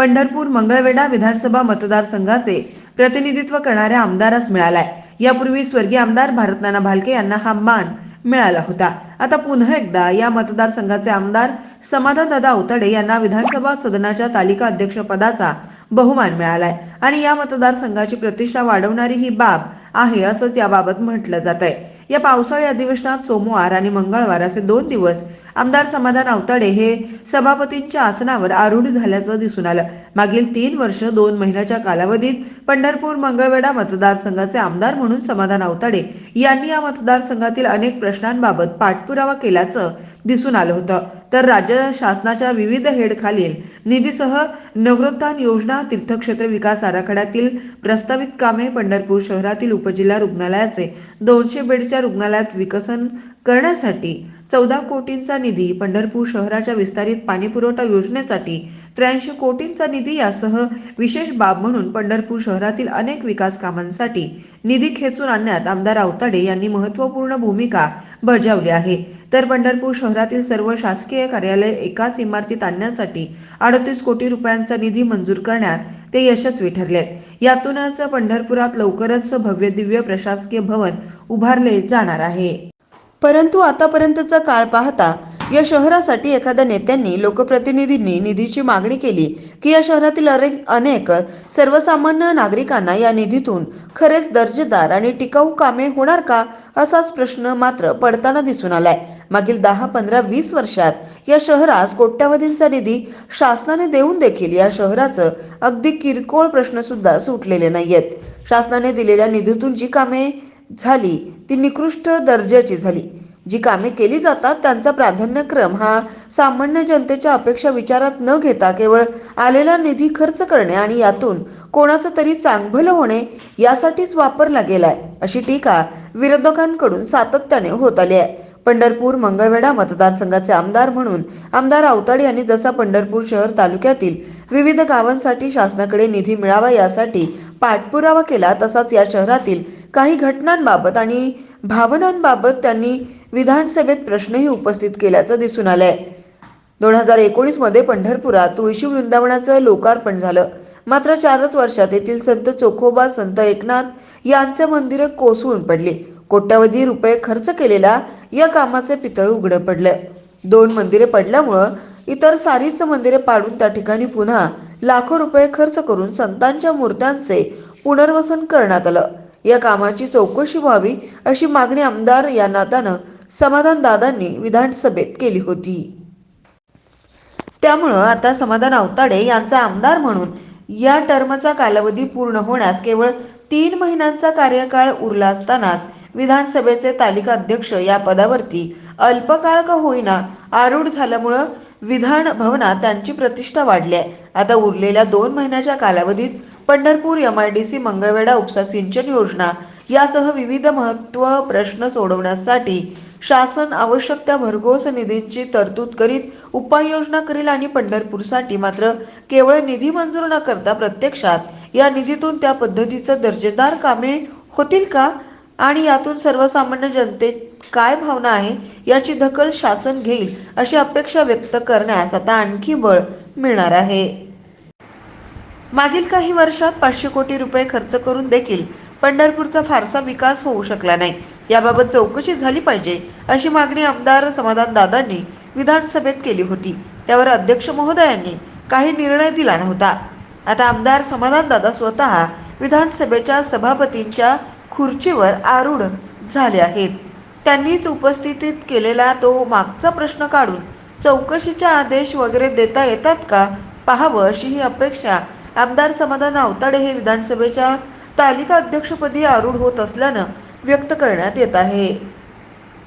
पंढरपूर मंगळवेढा विधानसभा मतदारसंघाचे प्रतिनिधित्व करणाऱ्या आमदारास मिळालाय. यापूर्वी स्वर्गीय आमदार भारतनाना भालके यांना हा मान मिळाला होता. आता पुन्हा एकदा या मतदारसंघाचे आमदार समाधानदादा अवताडे यांना विधानसभा सदनाच्या तालिका अध्यक्षपदाचा बहुमान मिळालाय आणि या मतदारसंघाची प्रतिष्ठा वाढवणारी ही बाब आहे असंच याबाबत म्हटलं जात आहे या पावसाळी अधिवेशनात सोमवार आणि मंगळवार असे दोन दिवस आमदार समाधान अवताडे हे सभापतींच्या आसनावर आरूढ झाल्याचं दिसून आलं. मागील तीन वर्ष दोन महिन्याच्या कालावधीत पंढरपूर मंगळवेढा मतदारसंघाचे आमदार म्हणून समाधान अवताडे यांनी या मतदारसंघातील अनेक प्रश्नांबाबत पाठपुरावा केल्याचं दिसून आलं होतं. तर राज्य शासनाच्या विविध हेडखालील निधीसह नगरोत्थान योजना तीर्थक्षेत्र विकास आराखड्यातील प्रस्तावित कामे पंढरपूर शहरातील उपजिल्हा रुग्णालयाचे दोनशे बेडच्या रुग्णालयात विकसन करण्यासाठी चौदा कोटींचा निधी पंढरपूर शहराच्या विस्तारित पाणीपुरवठा योजनेसाठी त्र्याऐंशी कोटींचा निधी यासह विशेष बाब म्हणून पंढरपूर शहरातील अनेक विकास कामांसाठी निधी खेचून आणण्यात आमदार आवताडे यांनी महत्त्वपूर्ण भूमिका बजावली आहे. तर पंढरपूर शहरातील सर्व शासकीय कार्यालय एकाच इमारतीत आणण्यासाठी अडतीस कोटी रुपयांचा निधी मंजूर करण्यात ते यशस्वी ठरलेत. यातूनच पंढरपुरात लवकरच भव्य दिव्य प्रशासकीय भवन उभारले जाणार आहे. परंतु आतापर्यंतचा काळ पाहता या शहरासाठी एखाद्या नेत्यांनी लोकप्रतिनिधींनी निधीची मागणी केली की या शहरातील अनेक अनेक सर्वसामान्य नागरिकांना या निधीतून खरेच दर्जेदार आणि टिकाऊ कामे होणार का असाच प्रश्न मात्र पडताना दिसून आलाय. मागील दहा पंधरा वीस वर्षात या शहरास कोट्यावधींचा निधी शासनाने देऊन देखील या शहराचं अगदी किरकोळ प्रश्न सुद्धा सुटलेले नाहीयेत. शासनाने दिलेल्या निधीतून जी कामे झाली ती निकृष्ट दर्जाची झाली. जी कामे केली जातात त्यांचा प्राधान्यक्रम हा सामान्य जनतेच्या अपेक्षा विचारात न घेता केवळ आलेला निधी खर्च करणे आणि यातून कोणाचं तरी चांगभलं होणे यासाठीच वापरला गेलाय अशी टीका विरोधकांकडून सातत्याने होत आली आहे. पंढरपूर मंगळवेढा मतदारसंघाचे आमदार म्हणून आमदार आवताडे यांनी जसा पंढरपूर शहर तालुक्यातील विविध गावांसाठी शासनाकडे निधी मिळावा यासाठी पाठपुरावा केला तसाच या शहरातील काही घटनांबाबत आणि भावनांबाबत त्यांनी विधानसभेत प्रश्नही उपस्थित केल्याचं दिसून आलंय. दोन हजार एकोणीसमध्ये पंढरपुरात तुळशी वृंदावनाचं लोकार्पण झालं. मात्र चारच वर्षात येथील संत चोखोबा संत एकनाथ यांचं मंदिर कोसळून पडली. कोट्यावधी रुपये खर्च केलेला या कामाचे पितळ उघडं पडलं. दोन मंदिरे पडल्यामुळं इतर सारीच मंदिरे पाडून त्या ठिकाणी पुन्हा लाखो रुपये खर्च करून संतांच्या मूर्त्यांचे पुनर्वसन करण्यात आलं. या कामाची चौकशी व्हावी अशी मागणी आमदार या नात्यानं समाधान दादांनी विधानसभेत केली होती. त्यामुळं आता समाधान अवताडे यांचा आमदार म्हणून या टर्मचा कालावधी पूर्ण होण्यास केवळ तीन महिन्यांचा कार्यकाळ उरला असतानाच विधानसभेचे तालिका अध्यक्ष या पदावरती अल्पकाळ का होईना आरूढ झाल्यामुळं विधान भवनात त्यांची प्रतिष्ठा वाढली आहे आता उरलेल्या दोन महिन्याच्या कालावधीत Pandharpur M I D C Mangalwedha उपसा सिंचन योजना यासह विविध महत्त्व प्रश्न सोडवण्यासाठी शासन आवश्यक त्या भरघोस निधींची तरतूद करीत उपाययोजना करेल आणि पंढरपूरसाठी मात्र केवळ निधी मंजूर न करता प्रत्यक्षात या निधीतून त्या पद्धतीचं दर्जेदार कामे होतील का? आणि यातून सर्वसामान्य जनतेत काय भावना आहे याची दखल शासन घेईल अशी अपेक्षा व्यक्त करण्यास आता आणखी बळ मिळणार आहे. मागील काही वर्षात पाचशे कोटी रुपये खर्च करून देखील पंढरपूरचा फारसा विकास होऊ शकला नाही. याबाबत चौकशी झाली पाहिजे अशी मागणी आमदार समाधान दादांनी विधानसभेत केली होती. त्यावर अध्यक्ष महोदयांनी काही निर्णय दिला नव्हता. आता आमदार समाधानदादा स्वतः विधानसभेच्या सभापतींच्या खुर्चीवर आरूढ झाले आहेत. त्यांनीच उपस्थितीत केलेला तो मागचा प्रश्न काढून चौकशीच्या आदेश वगैरे देता येतात का पाहावं अशी ही अपेक्षा आमदार समाधान आवताडे हे विधानसभेच्या तालिका अध्यक्षपदी आरूढ होत असल्यानं व्यक्त करण्यात येत आहे.